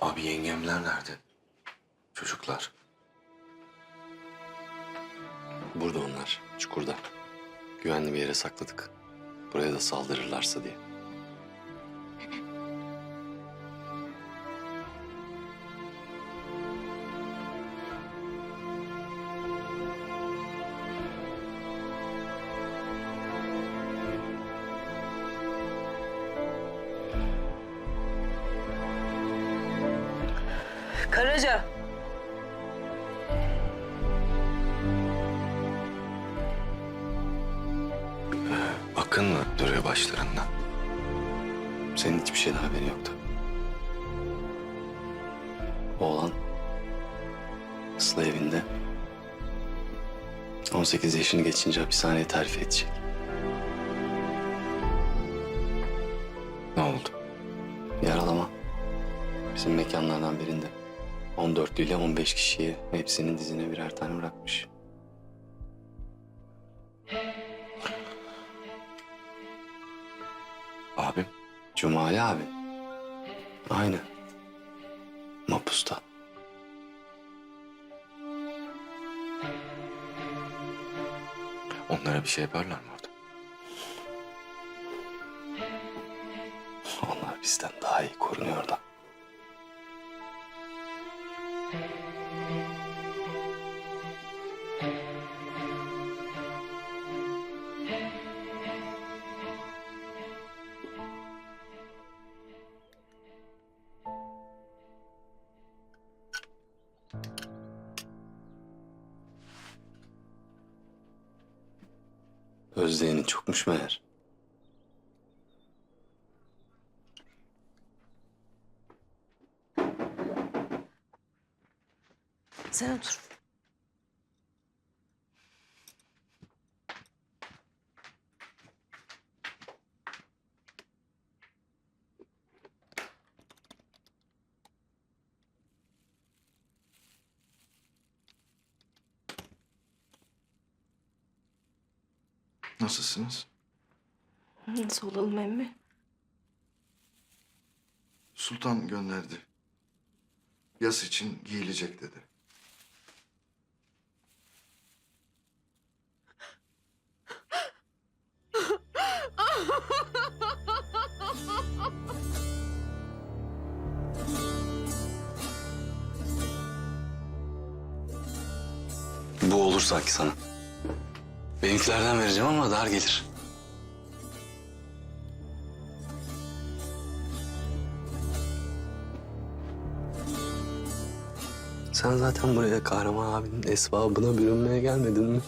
Abi yengemler nerede? Çocuklar. Burada onlar, çukurda. Güvenli bir yere sakladık. Buraya da saldırırlarsa diye. Karaca. Akın mı duruyor başlarında? Senin hiçbir şeyden haberin yoktu. Oğlan Sıla evinde 18 yaşını geçince hapishaneye terfi edecek. Ne oldu? Yaralama. Bizim mekanlardan birinde. 14 ile 15 kişiye hepsinin dizine birer tane bırakmış. Cumali abi. Aynı. Mapusta. Onlara bir şey yaparlar mı orada? Onlar bizden daha iyi korunuyor da. Özleğinin çokmuş meğer. Sen otur. Nasılsınız? Nasıl olalım emmi? Sultan gönderdi. Yas için giyilecek dedi. Bu olur sanki sana. Benimkilerden vereceğim ama dar gelir. Sen zaten buraya kahraman abinin esvabına bürünmeye gelmedin mi?